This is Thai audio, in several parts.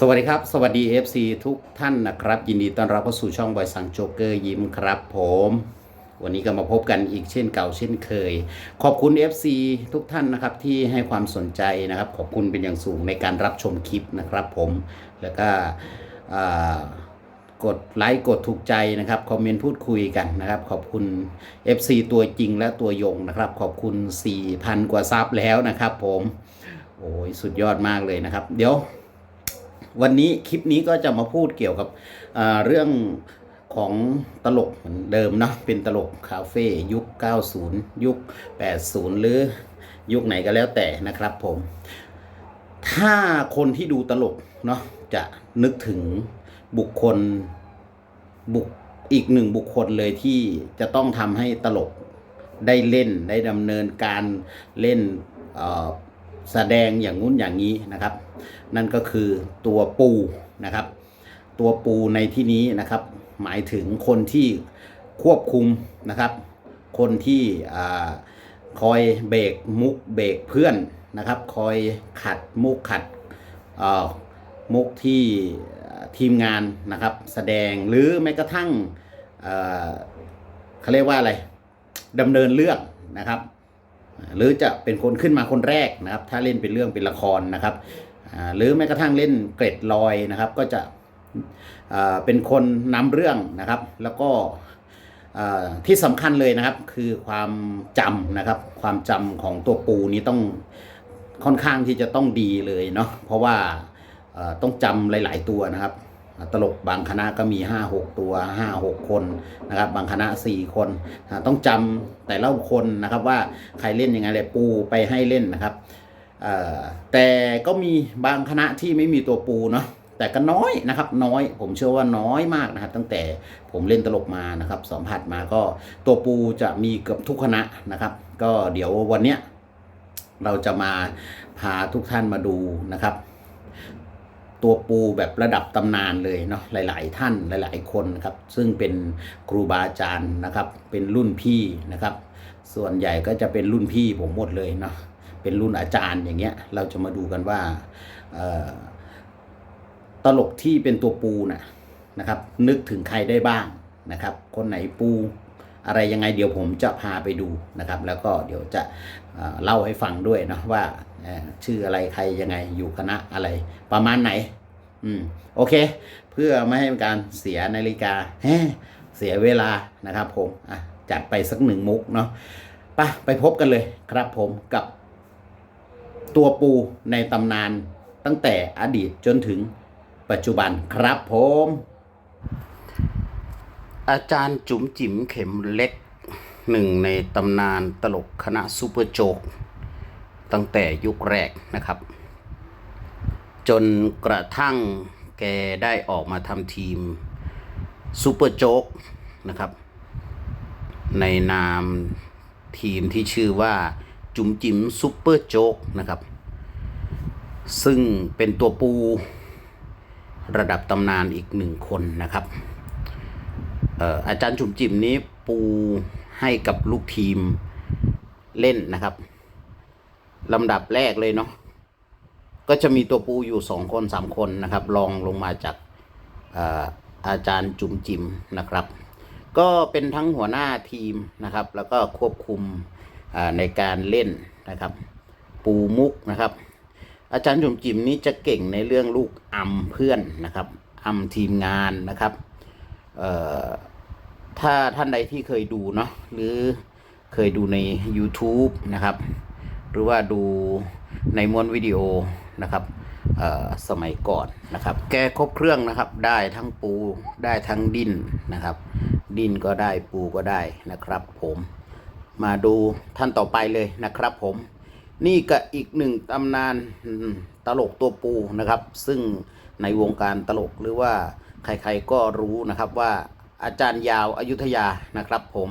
สวัสดีครับ สวัสดี FC ทุกท่านนะครับ ยินดีต้อนรับเข้าสู่ช่องบอยสังโจกเกอร์ยิ้มครับผม วันนี้ก็มาพบกันอีกเช่นเก่าเช่นเคย ขอบคุณ FC ทุกท่านนะครับที่ให้ความสนใจนะครับ ขอบคุณเป็นอย่างสูงในการรับชมคลิปนะครับผมแล้วก็กดไลค์กดถูกใจนะครับคอมเมนต์พูดคุยกันนะครับ ขอบคุณ FC ตัวจริงและตัวยงนะครับ ขอบคุณ 4,000 กว่าซับแล้วนะครับ ผมโอ้ยสุดยอดมากเลยนะครับ เดี๋ยว วันนี้คลิปนี้ก็จะมาพูดเกี่ยวกับเรื่องของตลกเหมือนเดิมนะเป็นตลกคาเฟ่ยุค 90 ยุค 80 หรือยุคไหนก็แล้วแต่นะครับผม ถ้าคนที่ดูตลกเนาะจะนึกถึงบุคคลบุคอีกหนึ่งบุคคลเลยที่จะต้องทำให้ตลกได้เล่นได้ดำเนินการเล่นเแสดงอย่างงุ้นอย่างนี้นะครับ นั่นก็คือตัวปูนะครับ ตัวปูในที่นี้นะครับ หมายถึงคนที่ควบคุมนะครับ คนที่คอยเบรกมุกเบรกเพื่อนนะครับ คอยขัดมุกขัดมุกที่ทีมงานนะครับ แสดงหรือแม้กระทั่งเขาเรียกว่าอะไรดำเนินเรื่องนะครับ หรือจะเป็นคนขึ้นมาคนแรกนะครับ ถ้าเล่นเป็นเรื่องเป็นละครนะครับหรือแม้กระทั่งเล่นเกร็ดลอยนะครับ ก็จะเป็นคนนำเรื่องนะครับ แล้วก็ที่สำคัญเลยนะครับคือความจำนะครับ ความจำของตัวปูนี้ต้องค่อนข้างที่จะต้องดีเลยเนาะเพราะว่าต้องจำหลาย ๆ ตัวนะครับ ตลกบางคณะก็มี 5 6 ตัว 5 6 คนนะครับบางคณะ 4 คนต้องจำแต่ละคนนะครับว่าใครเล่นยังไงเลยปูไปให้เล่นนะครับแต่ก็มีบางคณะที่ไม่มีตัวปูเนาะแต่ก็น้อยนะครับน้อยผมเชื่อว่าน้อยมากนะครับ ตั้งแต่ผมเล่นตลกมานะครับสัมผัสมาก็ตัวปูจะมีเกือบทุกคณะนะครับ ก็เดี๋ยววันเนี้ยเราจะมาพาทุกท่านมาดูนะครับ ตัวปูแบบระดับตำนานเลยเนาะหลาย ๆ ท่านหลาย ๆ คนนะครับ ซึ่งเป็นครูบาอาจารย์นะครับ เป็นรุ่นพี่นะครับ ส่วนใหญ่ก็จะเป็นรุ่นพี่ผมหมดเลยเนาะเป็นรุ่นอาจารย์อย่างเงี้ย เราจะมาดูกันว่าตลกที่เป็นตัวปูน่ะนะครับ นึกถึงใครได้บ้างนะครับ คนไหนปู อะไรยังไงเดี๋ยวผมจะพาไปดูนะครับ แล้วก็เดี๋ยวจะเล่าให้ฟังด้วยเนาะว่าชื่ออะไรใครยังไงอยู่คณะอะไรประมาณไหน อืมโอเค เพื่อไม่ให้เป็นการเสียนาฬิกาเสียเวลานะครับผมอะจัดไปสักหนึ่งมุกเนาะไปไปพบกันเลยครับผมกับตัวปูในตำนานตั้งแต่อดีตจนถึงปัจจุบันครับผม อาจารย์จุ๋มจิ๋มเข็มเล็กหนึ่งในตำนานตลกคณะซูเปอร์โจก ตั้งแต่ยุคแรกนะครับ จนกระทั่งแกได้ออกมาทำทีมซูเปอร์โจ๊กนะครับ ในนามทีมที่ชื่อว่าจุ๋มจิ๋มซูเปอร์โจ๊กนะครับ ซึ่งเป็นตัวปูระดับตำนานอีกหนึ่งคนนะครับ อาจารย์จุ๋มจิ๋มนี้ปูให้กับลูกทีมเล่นนะครับลำดับแรกเลยเนาะก็จะมีตัวปูอยู่สองคนสามคนนะครับรองลงมาจากอาจารย์จุ๋มจิมนะครับ ก็เป็นทั้งหัวหน้าทีมนะครับ แล้วก็ควบคุมในการเล่นนะครับ ปูมุกนะครับ อาจารย์จุ๋มจิมนี้จะเก่งในเรื่องลูกอำเพื่อนนะครับอำทีมงานนะครับ เอ่อ ถ้าท่านใดที่เคยดูเนาะหรือเคยดูใน YouTube นะครับ หรือว่าดูในม้วนวิดีโอนะครับสมัยก่อนนะครับ แกครบเครื่องนะครับ ได้ทั้งปูได้ทั้งดินนะครับ ดินก็ได้ปูก็ได้นะครับ ผมมาดูท่านต่อไปเลยนะครับ ผม นี่ก็อีกหนึ่งตำนานตลกตัวปูนะครับ ซึ่งในวงการตลกหรือว่าใครๆก็รู้นะครับว่า อาจารย์ยาวอายุทยานะครับ ผม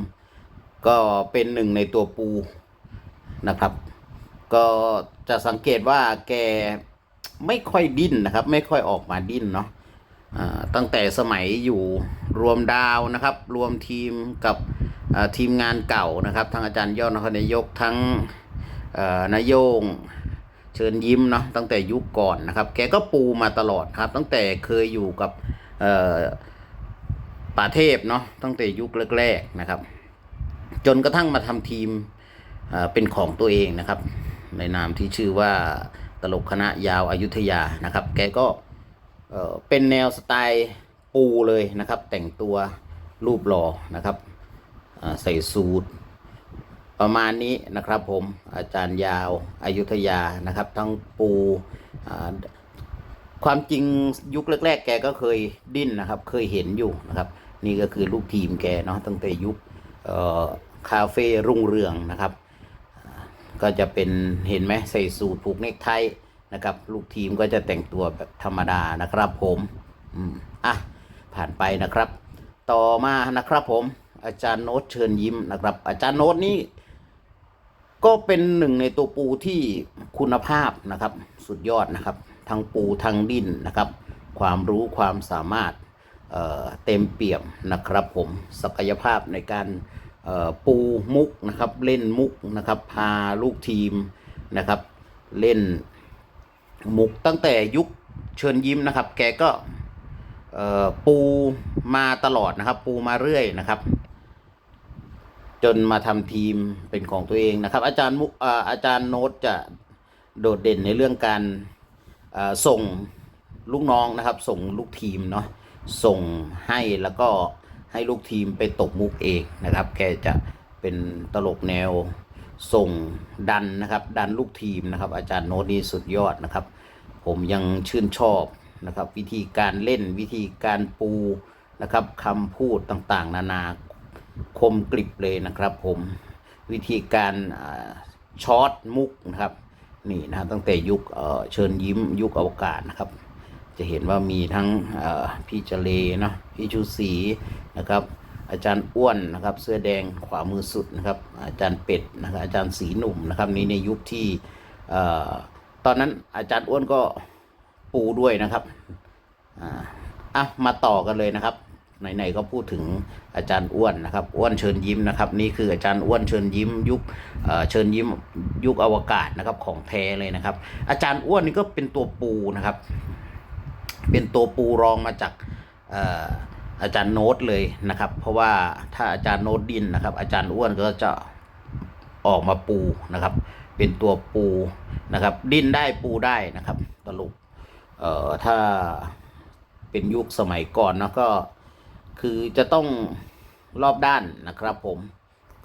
ก็เป็นหนึ่งในตัวปูนะครับ ก็จะสังเกตว่าแกไม่ค่อยดิ้นนะครับ ไม่ค่อยออกมาดิ้นเนาะตั้งแต่สมัยอยู่รวมดาวนะครับ รวมทีมกับทีมงานเก่านะครับทั้งอาจารย์ยอดนครนายกทั้งนายโยงเชิญยิ้มเนาะตั้งแต่ยุคก่อนนะครับ แกก็ปูมาตลอดครับ ตั้งแต่เคยอยู่กับ ป่าเทพเนาะตั้งแต่ยุคแรกๆนะครับ จนกระทั่งมาทำทีมเป็นของตัวเองนะครับ ในนามที่ชื่อว่าตลกคณะยาวอายุทยานะครับ แกก็เป็นแนวสไตล์ปูเลยนะครับ แต่งตัวรูปหล่อนะครับใส่สูทประมาณนี้นะครับผมอาจารย์ยาวอายุทยานะครับ ทั้งปูความจริงยุคแรกๆ แกก็เคยดิ้นนะครับ เคยเห็นอยู่นะครับ นี่ก็คือลูกทีมแกเนาะตั้งแต่ยุคคาเฟ่รุ่งเรืองนะครับ ก็จะเป็นเห็นไหมใส่สูทผูกเนคไทนะครับ ลูกทีมก็จะแต่งตัวแบบธรรมดานะครับผมอืมอะผ่านไปนะครับ ต่อมานะครับผม อาจารย์โน้ตเชิญยิ้มนะครับ อาจารย์โน้ตนี่ก็เป็นหนึ่งในตัวปูที่คุณภาพนะครับ สุดยอดนะครับ ทั้งปูทั้งดินนะครับ ความรู้ความสามารถ เต็มเปี่ยมนะครับผมศักยภาพในการปูมุกนะครับเล่นมุกนะครับพาลูกทีมนะครับเล่นมุกตั้งแต่ยุคเชิญยิ้มนะครับ แกก็ปูมาตลอดนะครับ ปูมาเรื่อยนะครับ จนมาทำทีมเป็นของตัวเองนะครับ อาจารย์มุกอาอาจารย์โน้ตจะโดดเด่นในเรื่องการส่งลูกน้องนะครับ ส่งลูกทีมเนาะ ส่งให้แล้วก็ให้ลูกทีมไปตกมุกเองนะครับ แกจะเป็นตลกแนวส่งดันนะครับ ดันลูกทีมนะครับ อาจารย์โน้ตนี่สุดยอดนะครับ ผมยังชื่นชอบนะครับ วิธีการเล่นวิธีการปูนะครับคำพูดต่างๆ นานาคมกริบเลยนะครับ ผมวิธีการช็อตมุกนะครับนี่นะตั้งแต่ยุคเอ่อเชิญยิ้มยุคอวกาศนะครับ จะเห็นว่ามีทั้งพี่เจเลเนาะพี่ชูศรีนะครับ อาจารย์อ้วนนะครับ เสื้อแดงขวามือสุดนะครับ อาจารย์เป็ดนะครับอาจารย์สีหนุ่มนะครับนี่ในยุคที่ตอนนั้นอาจารย์อ้วนก็ปูด้วยนะครับอ่าอะมาต่อกันเลยนะครับไหนๆก็พูดถึงอาจารย์อ้วนนะครับ อ้วนเชิญยิ้มนะครับ นี่คืออาจารย์อ้วนเชิญยิ้ม ยุคเอ่อเชิญยิ้มยุคอวกาศนะครับของแท้เลยนะครับ อาจารย์อ้วนนี่ก็เป็นตัวปูนะครับ เป็นตัวปูรองมาจากอาจารย์โน้ตเลยนะครับ เพราะว่าถ้าอาจารย์โน้ตดินนะครับ อาจารย์อ้วนก็จะออกมาปูนะครับ เป็นตัวปูนะครับ ดิ้นได้ปูได้นะครับตลกเอ่อถ้าเป็นยุคสมัยก่อนนะก็คือจะต้องรอบด้านนะครับ ผม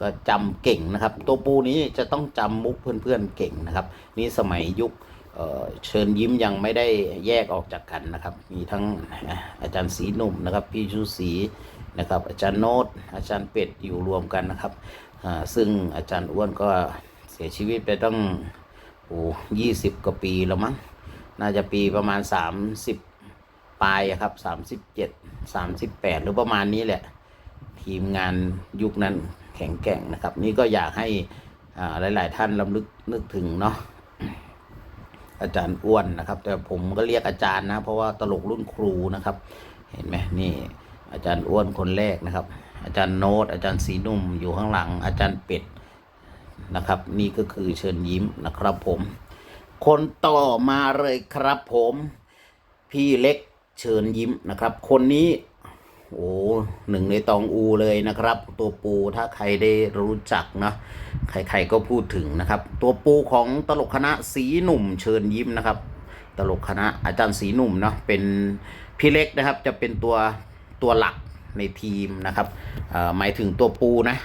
ก็จำเก่งนะครับ ตัวปูนี้จะต้องจำมุกเพื่อนๆเก่งนะครับ นี่สมัยยุค เชิญยิ้มยังไม่ได้แยกออกจากกันนะครับ มีทั้งอาจารย์สีหนุ่มนะครับ พี่ชูศรีนะครับ อาจารย์โนตอาจารย์เป็ดอยู่รวมกันนะครับ ซึ่งอาจารย์อ้วนก็เสียชีวิตไปตั้งโอ้ยี่สิบกว่าปีแล้วมั้ง น่าจะปีประมาณสามสิบปลายครับสามสิบเจ็ดสามสิบแปดหรือประมาณนี้แหละ ทีมงานยุคนั้นแข็งแกร่งนะครับ นี่ก็อยากให้หลาย ๆ ท่านลำลึกนึกถึงเนาะ อาจารย์อ้วนนะครับ แต่ผมก็เรียกอาจารย์นะ เพราะว่าตลกรุ่นครูนะครับ เห็นไหมนี่อาจารย์อ้วนคนแรกนะครับ อาจารย์โน้ตอาจารย์สีนุ่มอยู่ข้างหลัง อาจารย์เป็ดนะครับ นี่ก็คือเชิญยิ้มนะครับผม คนต่อมาเลยครับผม พี่เล็กเชิญยิ้มนะครับ คนนี้ โอ้หนึ่งในตองอูเลยนะครับ ตัวปูถ้าใครได้รู้จักนะใครๆก็พูดถึงนะครับ ตัวปูของตลกคณะสีหนุ่มเชิญยิ้มนะครับ ตลกคณะอาจารย์สีหนุ่มเนาะเป็นพี่เล็กนะครับจะเป็นตัวตัวหลักในทีมนะครับหมายถึงตัวปูนะ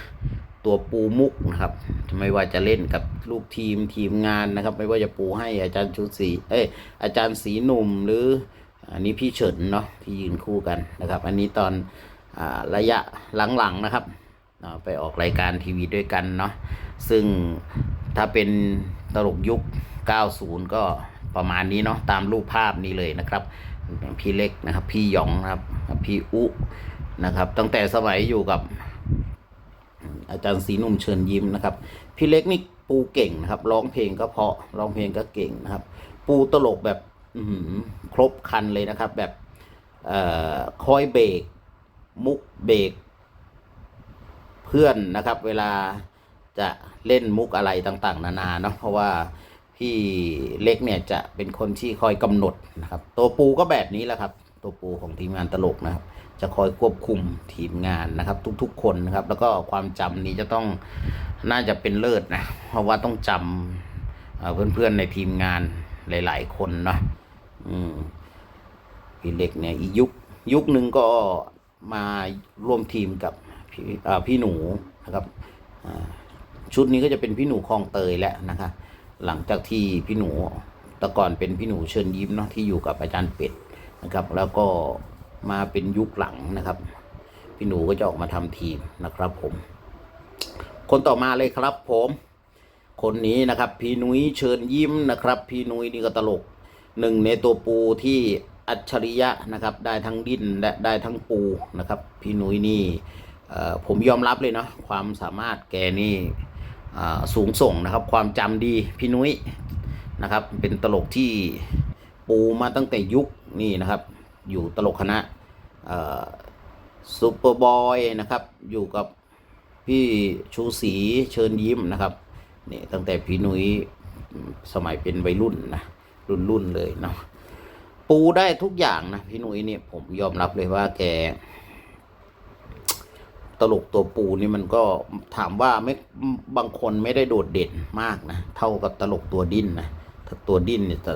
ตัวปูมุกนะครับไม่ว่าจะเล่นกับลูกทีมทีมงานนะครับ ไม่ว่าจะปูให้อาจารย์ชุศรีเอ้ยอาจารย์สีหนุ่มหรือ อันนี้พี่เฉินเนาะที่ยืนคู่กันนะครับ อันนี้ตอนอระยะหลังๆนะครับไปออกรายการทีวีด้วยกันเนาะซึ่งถ้าเป็นตลกยุค 90 ก็ประมาณนี้เนาะตามรูปภาพนี้เลยนะครับ พี่เล็กนะครับ พี่หยองนะครับ พี่อุนะครับ ตั้งแต่สมัยอยู่กับอาจารย์สีนุ่มเชิญยิ้มนะครับ พี่เล็กนี่ปูเก่งนะครับ ร้องเพลงก็เพาะร้องเพลงก็เก่งนะครับ ปูตลกแบบ ครบคันเลยนะครับ แบบออคอยเบรกมุกเบรกเพื่อนนะครับ เวลาจะเล่นมุกอะไรต่างๆ นานาเนาะเพราะว่าพี่เล็กเนี่ยจะเป็นคนที่คอยกำหนดนะครับ ตัวปูก็แบบนี้แหละครับ ตัวปูของทีมงานตลกนะครับ จะคอยควบคุมทีมงานนะครับ ทุกๆ คนนะครับ แล้วก็ความจำนี้จะต้องน่าจะเป็นเลิศนะเพราะว่าต้องจำเพื่อนๆในทีมงานหลาย ๆ คนเนาะ อืมพี่เล็กเนี่ยอีกยุคยุคหนึ่งก็มาร่วมทีมกับพี่อ่าพี่หนูนะครับอ่าชุดนี้ก็จะเป็นพี่หนูคลองเตยแล้วนะคะ หลังจากที่พี่หนูแต่ก่อนเป็นพี่หนูเชิญยิ้มเนาะที่อยู่กับอาจารย์เป็ดนะครับ แล้วก็มาเป็นยุคหลังนะครับ พี่หนูก็จะออกมาทำทีมนะครับผม คนต่อมาเลยครับผม คนนี้นะครับ พี่นุ้ยเชิญยิ้มนะครับ พี่นุ้ยนี่ก็ตลก หนึ่งในตัวปูที่อัจฉริยะนะครับ ได้ทั้งดินและได้ทั้งปูนะครับ พี่นุ้ยนี่ผมยอมรับเลยเนาะความสามารถแกนี่สูงส่งนะครับ ความจำดีพี่นุ้ยนะครับ เป็นตลกที่ปูมาตั้งแต่ยุคนี่นะครับ อยู่ตลกคณะซูเปอร์บอยนะครับ อยู่กับพี่ชูศรีเชิญยิ้มนะครับนี่ตั้งแต่พี่นุ้ยสมัยเป็นวัยรุ่นนะ รุ่นรุ่นๆเลยเนาะปูได้ทุกอย่างนะพี่นุ้ยเนี่ยผมยอมรับเลยว่าแก ตลกตัวปูนี่มันก็ถามว่าไม่บางคนไม่ได้โดดเด่นมากนะเท่ากับตลกตัวดิ้นนะถ้าตัวดิ้นเนี่ยจะ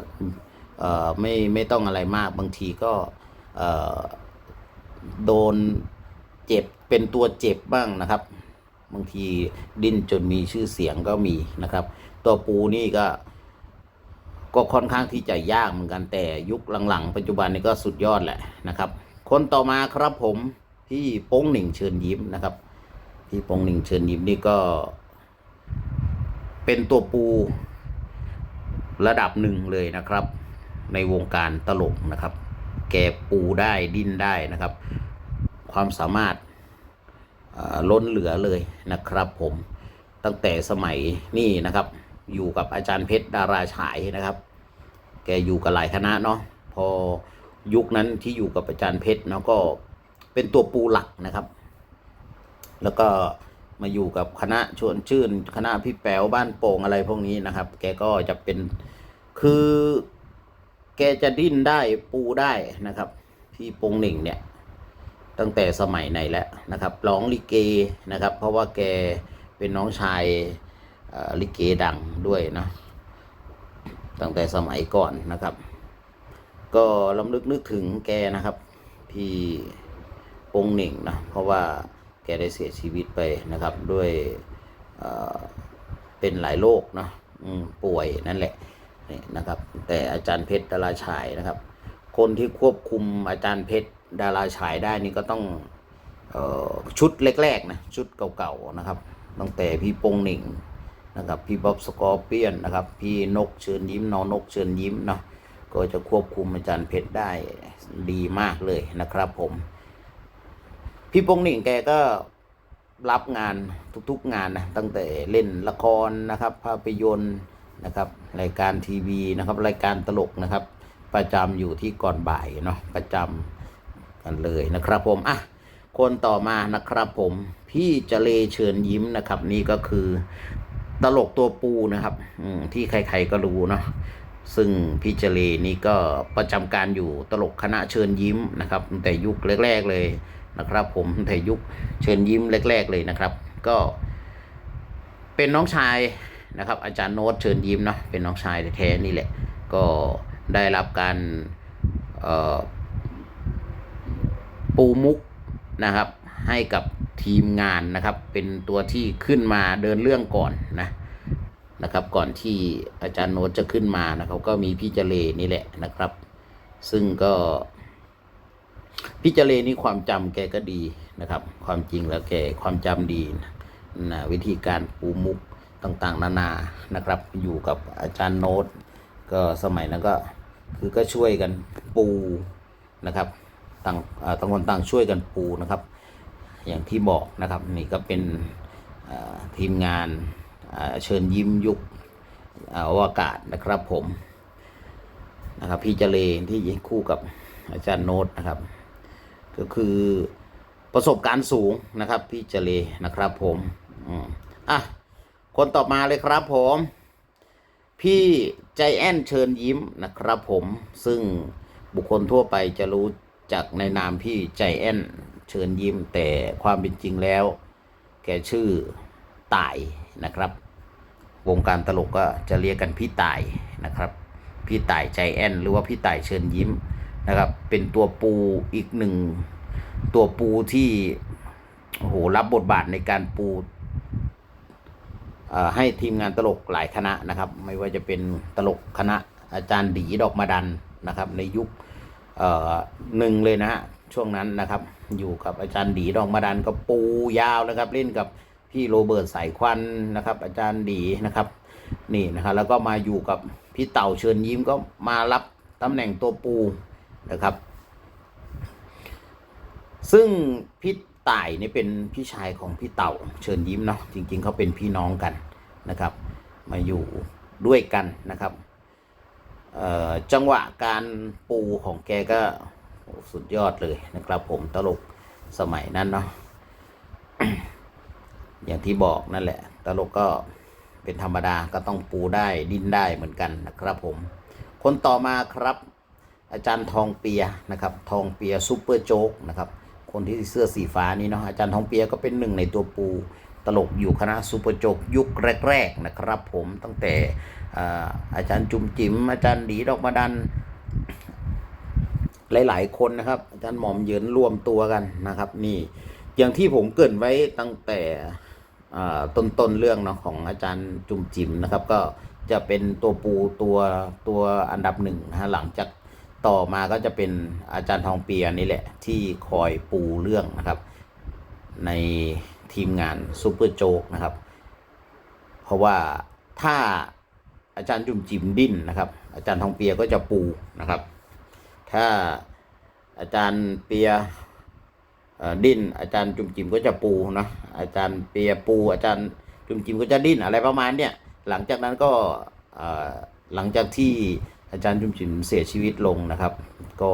เอ่อไม่ไม่ต้องอะไรมากบางทีก็โดนเจ็บเป็นตัวเจ็บบ้างนะครับ บางทีดิ้นจนมีชื่อเสียงก็มีนะครับ ตัวปูนี่ก็ ก็ค่อนข้างที่จะยากเหมือนกันแต่ยุคหลังๆ ปัจจุบันนี้ก็สุดยอดแหละนะครับ คนต่อมาครับผมพี่โป้งหนิงเชิญยิ้มนะครับพี่โป้งหนิงเชิญยิ้มนี่ก็ เป็นตัวปูระดับหนึ่งเลยนะครับ ในวงการตลกนะครับ แกปูได้ดิ้นได้นะครับ ความสามารถล้นเหลือเลยนะครับผมตั้งแต่สมัยนี่นะครับ อยู่กับอาจารย์เพชรดาราฉายนะครับ แกอยู่กับหลายคณะเนาะพอยุคนั้นที่อยู่กับอาจารย์เพชรเนาะก็เป็นตัวปูหลักนะครับ แล้วก็มาอยู่กับคณะชวนชื่น คณะพี่แป๋วบ้านโป่งอะไรพวกนี้นะครับ แกก็จะเป็นคือ แกจะดิ้นได้ปูได้นะครับ พี่โปงหนึ่งเนี่ย ตั้งแต่สมัยไหนแล้วนะครับ ร้องลิเกนะครับ เพราะว่าแกเป็นน้องชาย ลิเกดังด้วยนะตั้งแต่สมัยก่อนนะครับ ก็ลำลึกนึกถึงแกนะครับ พี่โปงหนึ่งนะเพราะว่าแกได้เสียชีวิตไปนะครับด้วยเป็นหลายโรคนะป่วยนั่นแหละนี่นะครับ แต่อาจารย์เพชรดาราฉายนะครับ คนที่ควบคุมอาจารย์เพชรดาราฉายได้นี่ก็ต้องออชุดแรกๆนะชุดเก่าๆนะครับตั้งแต่พี่โปงหนิง นะครับพี่บ๊อบสกอร์เปียนนะครับพี่นกเชิญยิ้มนอนกเชิญยิ้มเนาะก็จะควบคุมอาจารย์เพชรได้ดีมากเลยนะครับผม พี่โปงหนิงแกก็รับงานทุกๆงานนะตั้งแต่เล่นละครนะครับภาพยนตร์นะครับรายการทีวีนะครับรายการตลกนะครับ ประจำอยู่ที่ก่อนบ่ายเนาะประจำกันเลยนะครับผมอะคนต่อมานะครับผมพี่เจเลเชิญยิ้มนะครับ นี่ก็คือ ตลกตัวปูนะครับ อืที่ใคร ๆก็รู้เนาะซึ่งพี่เจเลนี่ก็ประจำการอยู่ตลกคณะเชิญยิ้มนะครับแต่ยุคแรก ๆเลยนะครับ ผมแต่ยุคเชิญยิ้มแรก ๆ เลยนะครับ ก็ เป็นน้องชายนะครับ อาจารย์โน้ตเชิญยิ้มเนาะเป็นน้องชายแท้ๆนี่แหละ ก็ได้รับการปูมุกนะครับ ให้กับทีมงานนะครับ เป็นตัวที่ขึ้นมาเดินเรื่องก่อนนะนะครับก่อนที่อาจารย์โน้ตจะขึ้นมานะครับ ก็มีพี่เจเลนี่แหละนะครับ ซึ่งก็พี่เจเลนี่ความจำแกก็ดีนะครับ ความจริงแล้วแกความจำดีนะวิธีการปูมุกต่างๆ นานานะครับ อยู่กับอาจารย์โน้ต ก็สมัยนั้นก็คือก็ช่วยกันปูนะครับต่างต่างคนต่างช่วยกันปูนะครับ อย่างที่บอกนะครับนี่ก็เป็นทีมงานเชิญยิ้มยุคอวกาศนะครับผมนะครับพี่เจเลที่คู่กับอาจารย์โน้ตนะครับ ก็คือประสบการณ์สูงนะครับ พี่เจเลนะครับผมอะคนต่อมาเลยครับผม พี่ใจแอนเชิญยิ้มนะครับผมซึ่งบุคคลทั่วไปจะรู้จักในนามพี่ใจแอน เชิญยิ้มแต่ความเป็นจริงแล้ว แกชื่อต่ายนะครับ วงการตลกก็จะเรียกกันพี่ต่ายนะครับ พี่ต่ายใจแอนหรือว่าพี่ต่ายเชิญยิ้มนะครับ เป็นตัวปูอีกหนึ่งตัวปูที่โอ้โหรับบทบาทในการปูให้ทีมงานตลกหลายคณะนะครับ ไม่ว่าจะเป็นตลกคณะอาจารย์ดีดอกมาดันนะครับ ในยุคหนึ่งเลยนะฮะ ช่วงนั้นนะครับ อยู่กับอาจารย์ดีดอกมาดันก็ปูยาวนะครับ เล่นกับพี่โรเบิร์ตสายควันนะครับ อาจารย์ดีนะครับ นี่นะครับแล้วก็มาอยู่กับพี่เต่าเชิญยิ้มก็มารับตำแหน่งตัวปูนะครับ ซึ่งพี่ต่ายนี่เป็นพี่ชายของพี่เต่าเชิญยิ้มเนาะจริง ๆเขาเป็นพี่น้องกันนะครับ มาอยู่ด้วยกันนะครับจังหวะการปูของแกก็ สุดยอดเลยนะครับผมตลกสมัยนั้นเนาะอย่างที่บอกนั่นแหละ ตลกก็เป็นธรรมดาก็ต้องปูได้ดิ้นได้เหมือนกันนะครับผม คนต่อมาครับ อาจารย์ทองเปียนะครับ ทองเปียซูเปอร์โจ๊กนะครับ คนที่เสื้อสีฟ้านี่เนาะอาจารย์ทองเปียก็เป็นหนึ่งในตัวปูตลกอยู่คณะซูเปอร์โจ๊กยุคแรก ๆนะครับ ผมตั้งแต่อ่าอาจารย์จุมจิมอาจารย์ดีดอกมาดัน หลาย ๆ คนนะครับอาจารย์หมอมเยินรวมตัวกันนะครับ นี่อย่างที่ผมเกินไว้ตั้งแต่ต้นๆเรื่องเนาะของอาจารย์จุมจิมนะครับ ก็จะเป็นตัวปูตัวตัวอันดับหนึ่งนะฮะหลังจากต่อมาก็จะเป็นอาจารย์ทองเปียนี่แหละ ที่คอยปูเรื่องนะครับ ในทีมงานซูเปอร์โจ๊กนะครับ เพราะว่าถ้าอาจารย์จุมจิมดิ้นนะครับ อาจารย์ทองเปียก็จะปูนะครับ ถ้าอาจารย์เปียดิ้น อาจารย์จุมจิมก็จะปูนะอาจารย์เปียปู อาจารย์จุมจิมก็จะดิ้นอะไรประมาณเนี้ยหลังจากนั้นก็หลังจากที่อาจารย์จุมจิมเสียชีวิตลงนะครับ ก็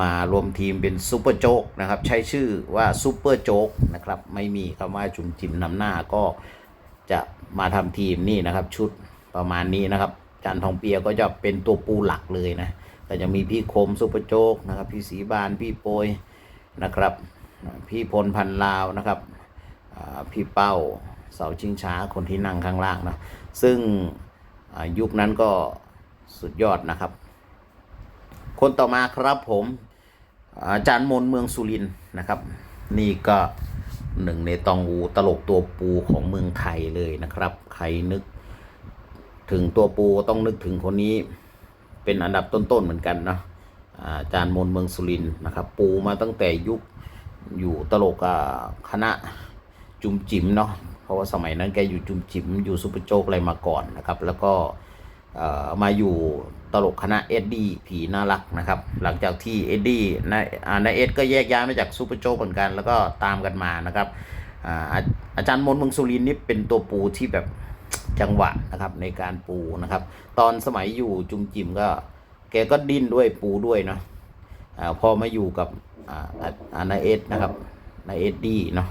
มารวมทีมเป็นซูเปอร์โจ๊กนะครับ ใช้ชื่อว่าซูเปอร์โจ๊กนะครับ ไม่มีคำว่าจุมจิมนำหน้าก็จะมาทำทีมนี่นะครับ ชุดประมาณนี้นะครับอาจารย์ทองเปียก็จะเป็นตัวปูหลักเลยนะ ก็จะมีพี่คมซุปเปอร์โจ๊กนะครับ พี่สีบานพี่โปยนะครับ พี่พลพันลาวนะครับพี่เป้าเสาชิงช้าคนที่นั่งข้างล่างนะซึ่งยุคนั้นก็สุดยอดนะครับ คนต่อมาครับผมอาจารย์มนเมืองสุรินทร์นะครับ นี่ก็หนึ่งในตองอูตลกตัวปูของเมืองไทยเลยนะครับ ใครนึกถึงตัวปูต้องนึกถึงคนนี้ เป็นอันดับต้นๆเหมือนกันเนาะอาจารย์มนเมืองสุรินทร์นะครับ ปูมาตั้งแต่ยุคอยู่ตลกคณะจุมจิ๋มเนาะเพราะว่าสมัยนั้นแกอยู่จุมจิ๋มอยู่ซุปเปอร์โจ๊กอะไรมาก่อนนะครับ แล้วก็มาอยู่ตลกคณะเอ็ดดี้ผีน่ารักนะครับ หลังจากที่เอ็ดดี้นานายเอ็ดก็แยกย้ายมาจากซุปเปอร์โจ๊กเหมือนกัน แล้วก็ตามกันมานะครับอาอาอาจารย์มนเมืองสุรินทร์นี่เป็นตัวปูที่แบบ จังหวะนะครับในการปูนะครับ ตอนสมัยอยู่จุมจิมก็ แกก็ดิ้นด้วยปูด้วยเนาะอาพอมาอยู่กับอาอ่าอ่านาเอสนะครับนาเอสดีเนาะ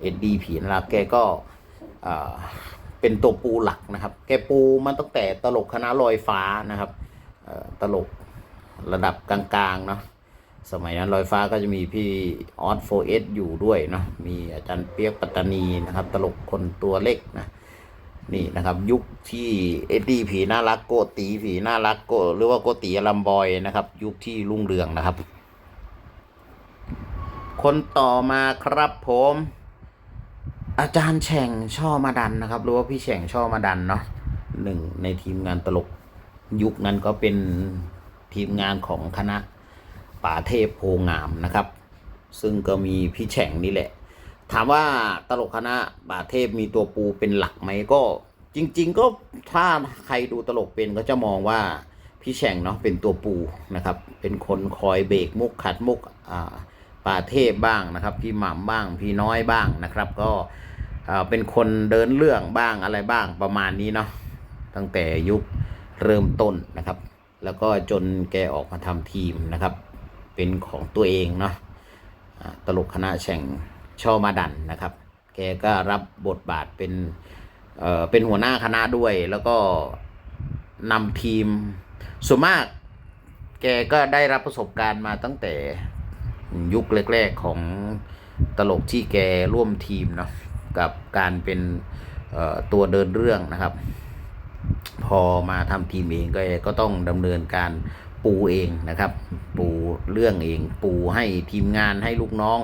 เอสดีผีนรักแกก็เป็นตัวปูหลักนะครับ แกปูมาตั้งแต่ตลกคณะลอยฟ้านะครับตลกระดับกลางๆเนาะสมัยนั้นลอยฟ้าก็จะมีพี่ออสโฟเอสอยู่ด้วยเนาะมีอาจารย์เปียกปัตตานีนะครับ ตลกคนตัวเล็กนะ นี่นะครับ ยุคที่เอ็ดดี้ผีน่ารักโกตีผีน่ารักโกหรือว่าโกตีอลัมบอยนะครับ ยุคที่รุ่งเรืองนะครับ คนต่อมาครับผม อาจารย์แฉ่งช่อมาดันนะครับ หรือว่าพี่แฉ่งช่อมาดันเนาะหนึ่งในทีมงานตลก ยุคนั้นก็เป็นทีมงานของคณะป่าเทพโพงามนะครับ ซึ่งก็มีพี่แฉ่งนี่แหละ ถามว่าตลกคณะบาเทพมีตัวปูเป็นหลักไหมก็จริง ๆ ก็ถ้าใครดูตลกเป็นก็จะมองว่าพี่แฉ่งเนาะเป็นตัวปูนะครับ เป็นคนคอยเบรกมุกขัดมุกอ่าป่าเทพบ้างนะครับ พี่หม่ำบ้างพี่น้อยบ้างนะครับ ก็เป็นคนเดินเรื่องบ้างอะไรบ้างประมาณนี้เนาะตั้งแต่ยุคเริ่มต้นนะครับ แล้วก็จนแกออกมาทำทีมนะครับ เป็นของตัวเองเนาะตลกคณะแข่ง ชอมาดันนะครับ แกก็รับบทบาทเป็นเอ่อเป็นหัวหน้าคณะด้วย แล้วก็นำทีมส่วนมาก แกก็ได้รับประสบการณ์มาตั้งแต่ยุคแรกๆของตลกที่แกร่วมทีมเนาะกับการเป็นเอ่อตัวเดินเรื่องนะครับ พอมาทำทีมเองก็ก็ต้องดำเนินการปูเองนะครับ ปูเรื่องเอง ปูให้ทีมงานให้ลูกน้อง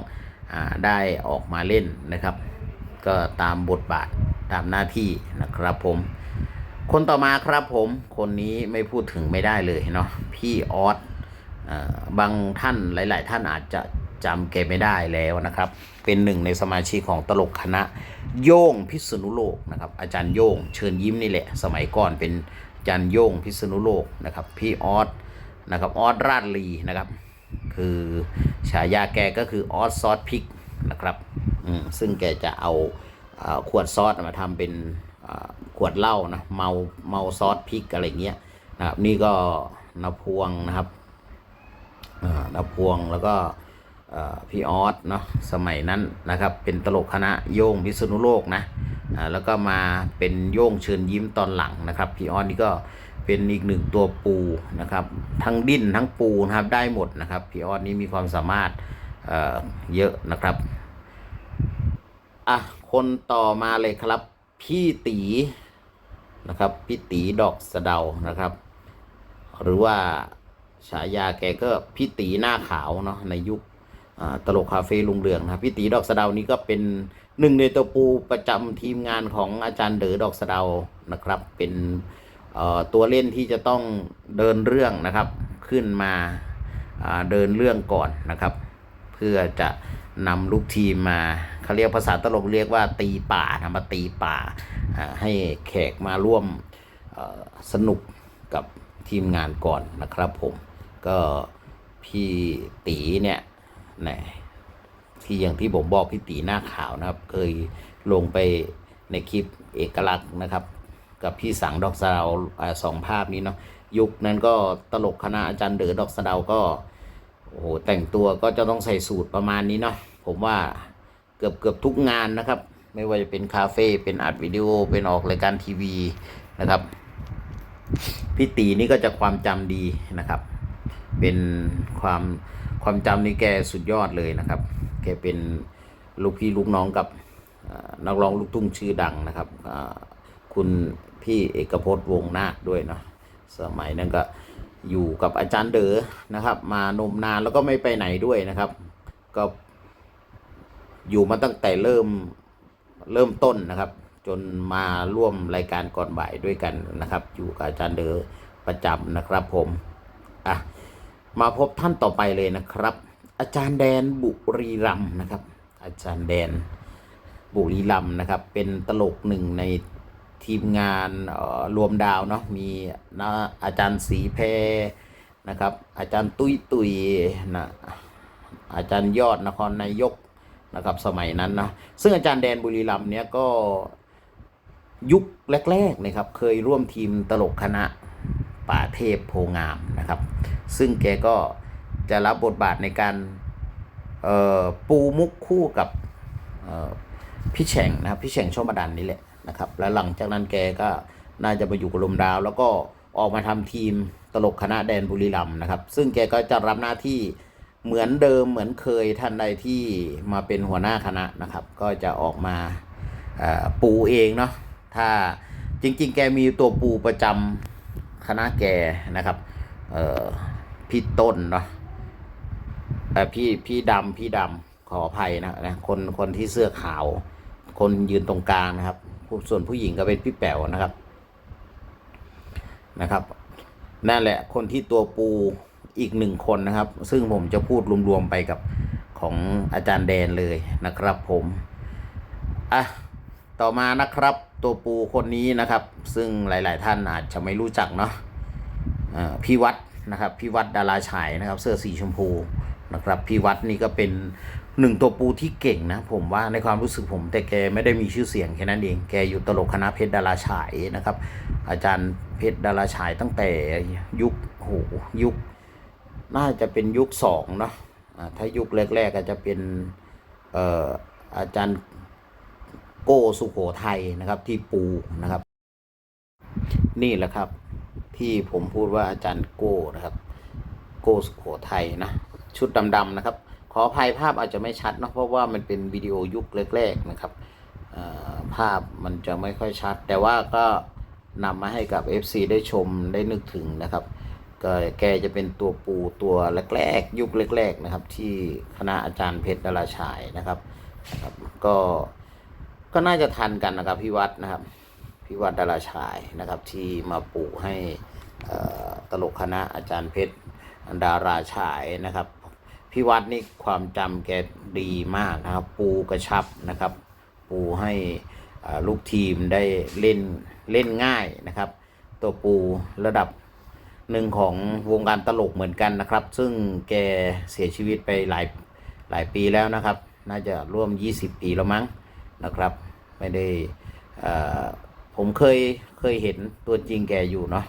ได้ออกมาเล่นนะครับ ก็ตามบทบาทตามหน้าที่นะครับผม คนต่อมาครับผมคนนี้ไม่พูดถึงไม่ได้เลยเนาะพี่ออสบางท่านหลาย ๆ ท่านอาจจะจำแกไม่ได้แล้วนะครับ เป็นหนึ่งในสมาชิกของตลกคณะโย่งพิษณุโลกนะครับ อาจารย์โย่งเชิญยิ้มนี่แหละ สมัยก่อนเป็นอาจารย์โย่งพิษณุโลกนะครับ พี่ออสนะครับออสราชลีนะครับ คือฉายาแกก็คือออสซอสพริกนะครับอืมซึ่งแกจะเอาขวดซอสมาทำเป็นขวดเหล้านะเมาเมาซอสพริกอะไรเงี้ยนะครับนี่ก็นพวงนะครับอ่านพวงแล้วก็พี่ออสเนาะสมัยนั้นนะครับ เป็นตลกคณะโย่งพิษณุโลกนะแล้วก็มาเป็นโย่งเชิญยิ้มตอนหลังนะครับ พี่ออสนี่ก็ เป็นอีกหนึ่งตัวปูนะครับ ทั้งดิ้นทั้งปูนะครับได้หมดนะครับพี่ออสนี่มีความสามารถเเยอะนะครับอะคนต่อมาเลยครับ พี่ตีนะครับ พี่ตีดอกสะเดานะครับ หรือว่าฉายาแกก็พี่ตีหน้าขาวเนาะในยุคตลกคาเฟ่ลุงเรืองนะพี่ตีดอกสะเดานี้ก็เป็นหนึ่งในตัวปูประจำทีมงานของอาจารย์เดอดอกสะเดานะครับ เป็น ตัวเล่นที่จะต้องเดินเรื่องนะครับ ขึ้นมาเดินเรื่องก่อนนะครับ เพื่อจะนำลูกทีมมาเขาเรียกภาษาตลกเรียกว่าตีป่านะมาตีป่าให้แขกมาร่วมสนุกกับทีมงานก่อนนะครับผมก็พี่ตีเนี่ยนะที่อย่างที่ผมบอกพี่ตีหน้าขาวนะครับ เคยลงไปในคลิปเอกลักษณ์นะครับ กับพี่สังดอกสะเดาอ่าสองภาพนี้เนาะยุคนั้นก็ตลกคณะอาจารย์เด๋อดอกสะเดาก็โอ้โหแต่งตัวก็จะต้องใส่สูตรประมาณนี้เนาะผมว่าเกือบเกือบทุกงานนะครับ ไม่ว่าจะเป็นคาเฟ่เป็นอัดวิดีโอเป็นออกรายการทีวีนะครับพี่ตีนี่ก็จะความจำดีนะครับ เป็นความความจำนี่แกสุดยอดเลยนะครับ แกเป็นลูกพี่ลูกน้องกับนักร้องลูกทุ่งชื่อดังนะครับคุณ พี่เอกพจน์วงนาคด้วยเนาะสมัยนั้นก็อยู่กับอาจารย์เด๋อนะครับ มานมนานแล้วก็ไม่ไปไหนด้วยนะครับ ก็อยู่มาตั้งแต่เริ่มเริ่มต้นนะครับ จนมาร่วมรายการก่อนบ่ายด้วยกันนะครับ อยู่กับอาจารย์เด๋อประจำนะครับผมอะมาพบท่านต่อไปเลยนะครับ อาจารย์แดนบุรีรัมนะครับ อาจารย์แดนบุรีรัมนะครับ เป็นตลกหนึ่งใน ทีมงานรวมดาวเนาะมีนะอาจารย์สีแพรนะครับ อาจารย์ตุ้ยตุยนะอาจารย์ยอดนครนายกนะครับสมัยนั้นนะซึ่งอาจารย์แดนบุรีรัมเนี้ยก็ยุคแรกๆนะครับเคยร่วมทีมตลกคณะป่าเทพโพงามนะครับ ซึ่งแกก็จะรับบทบาทในการปูมุกคู่กับพี่แฉ่งนะครับพี่แฉ่งชอบมาดันนี่แหละ นะครับ แล้วหลังจากนั้นแกก็น่าจะมาอยู่กับลมดาว แล้วก็ออกมาทำทีมตลกคณะแดนบุรีรัมนะครับ ซึ่งแกก็จะรับหน้าที่เหมือนเดิมเหมือนเคยท่านใดที่มาเป็นหัวหน้าคณะนะครับ ก็จะออกมาปูเองเนาะถ้าจริงๆ แกมีตัวปูประจำคณะแกนะครับพี่ต้นเนาะเอ่พี่พี่ดำพี่ดำขออภัยนะนะคนคนที่เสื้อขาว คนยืนตรงกลางนะครับ ส่วนผู้หญิงก็เป็นพี่แป๋วนะครับ นะครับ นั่นแหละคนที่ตัวปูอีกหนึ่งคนนะครับ ซึ่งผมจะพูดรวมๆไปกับของอาจารย์แดนเลยนะครับผมอะต่อมานะครับตัวปูคนนี้นะครับ ซึ่งหลาย ๆ ท่านอาจจะไม่รู้จักเนาะพี่วัดนะครับพี่วัดดาราฉายนะครับ เสื้อสีชมพูนะครับพี่วัดนี่ก็เป็น หนึ่งตัวปูที่เก่งนะผมว่าในความรู้สึกผม แต่แกไม่ได้มีชื่อเสียงแค่นั้นเอง แกอยู่ตลกคณะเพชรดาราฉายนะครับ อาจารย์เพชรดาราฉายตั้งแต่ยุคโหยุค น่าจะเป็นยุคสองเนาะถ้ายุคแรกๆก็จะเป็นเอ่ออาจารย์โกสุโขทัยนะครับที่ปูนะครับ นี่แหละครับที่ผมพูดว่าอาจารย์โกนะครับ โกสุโขทัยนะชุดดำๆนะครับ ขออภัยภาพอาจจะไม่ชัดเนะเพราะว่ามันเป็นวิดีโอยุคแรกๆนะครับภาพมันจะไม่ค่อยชัด แต่ว่าก็นำมาให้กับ FC ได้ชมได้นึกถึงนะครับก็แกจะเป็นตัวปูตัวแรกๆยุคแรกๆนะครับ ที่คณะอาจารย์เพชรดาราชายนะครับนะครับ ก็ก็น่าจะทันกันนะครับพี่วัดนะครับพี่วัดดาราชายนะครับ ที่มาปูให้ตลกคณะอาจารย์เพชรดาราชายนะครับ พี่วัดนี่ความจำแกดีมากนะครับ ปูกระชับนะครับ ปูให้ลูกทีมได้เล่นเล่นง่ายนะครับ ตัวปูระดับหนึ่งของวงการตลกเหมือนกันนะครับ ซึ่งแกเสียชีวิตไปหลายหลายปีแล้วนะครับ น่าจะร่วม 20 ปีแล้วมั้งนะครับ ไม่ได้ผมเคยเคยเห็นตัวจริงแกอยู่เนาะ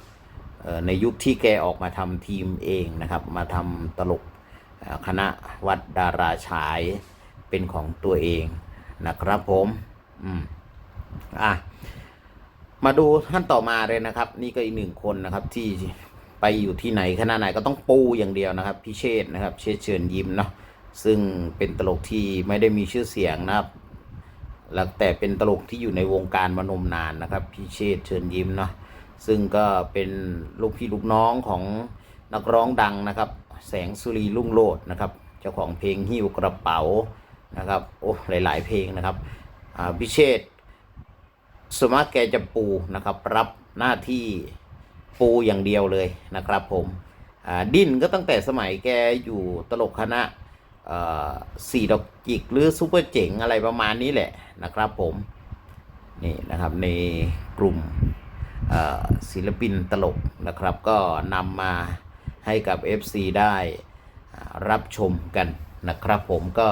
ในยุคที่แกออกมาทำทีมเองนะครับ มาทำตลก คณะวัดดาราฉายเป็นของตัวเองนะครับผมอืมอะมาดูท่านต่อมาเลยนะครับ นี่ก็อีกหนึ่งคนนะครับที่ไปอยู่ที่ไหนขนาดไหนก็ต้องปูอย่างเดียวนะครับพี่เชษนะครับ เชษเชิญยิ้มเนาะซึ่งเป็นตลกที่ไม่ได้มีชื่อเสียงนะครับแล้วแต่เป็นตลกที่อยู่ในวงการมานมนานนะครับ พี่เชษเชิญยิ้มเนาะซึ่งก็เป็นลูกพี่ลูกน้องของนักร้องดังนะครับ แสงสุรีลุ่งโลดนะครับ เจ้าของเพลงหิ้วกระเป๋านะครับ โอ้ หลาย ๆ เพลงนะครับพี่เชษสมาแกจะปูนะครับ รับหน้าที่ปูอย่างเดียวเลยนะครับ ผมดิ้นก็ตั้งแต่สมัยแกอยู่ตลกคณะสี่ดอกจิกหรือซูเปอร์เจ๋งอะไรประมาณนี้แหละนะครับผม นี่นะครับในกลุ่มศิลปินตลกนะครับก็นำมา ให้กับ FC ได้รับชมกันนะครับ ผมก็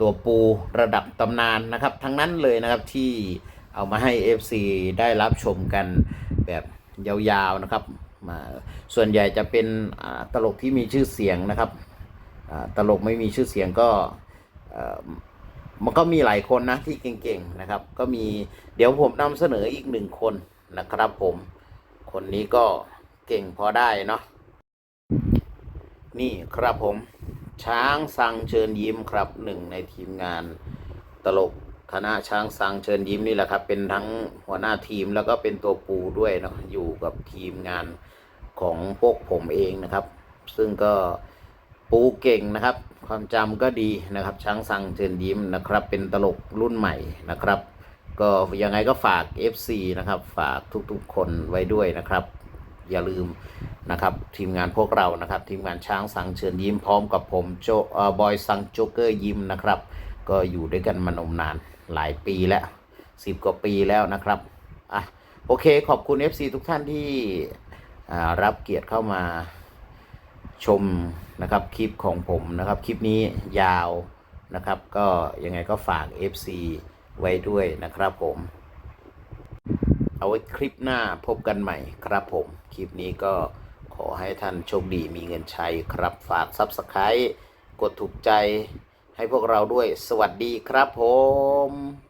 ตัวปูระดับตำนานนะครับ ทั้งนั้นเลยนะครับที่เอามาให้ FC ได้รับชมกันแบบยาวๆนะครับมาส่วนใหญ่จะเป็นตลกที่มีชื่อเสียงนะครับตลกไม่มีชื่อเสียงก็มันก็มีหลายคนนะที่เก่งๆนะครับ ก็มีเดี๋ยวผมนำเสนออีกหนึ่งคนนะครับผม คนนี้ก็เก่งพอได้เนาะ นี่ครับผมช้างสังเชิญยิ้มครับหนึ่งในทีมงานตลกคณะช้างสังเชิญยิ้มนี่แหละครับ เป็นทั้งหัวหน้าทีมแล้วก็เป็นตัวปูด้วยเนาะอยู่กับทีมงานของพวกผมเองนะครับ ซึ่งก็ปูเก่งนะครับ ความจำก็ดีนะครับ ช้างสังเชิญยิ้มนะครับ เป็นตลกรุ่นใหม่นะครับ ก็ยังไงก็ฝาก FC นะครับ ฝากทุกๆคนไว้ด้วยนะครับ อย่าลืมนะครับทีมงานพวกเรานะครับ ทีมงานช้างสังเชิญยิ้มพร้อมกับผมโจเอ่อบอยสังโจกเกอร์ยิ้มนะครับ ก็อยู่ด้วยกันมานมนานหลายปีแล้วสิบกว่าปีแล้วนะครับอะโอเคขอบคุณ FC ทุกท่านที่รับเกียรติเข้ามาชมนะครับคลิปของผมนะครับคลิปนี้ยาวนะครับ ก็ยังไงก็ฝาก FC ไว้ด้วยนะครับผม เอาไว้คลิปหน้าพบกันใหม่ครับผม คลิปนี้ก็ขอให้ท่านโชคดีมีเงินใช้ครับฝากซับสไครต์กดถูกใจให้พวกเราด้วยสวัสดีครับผม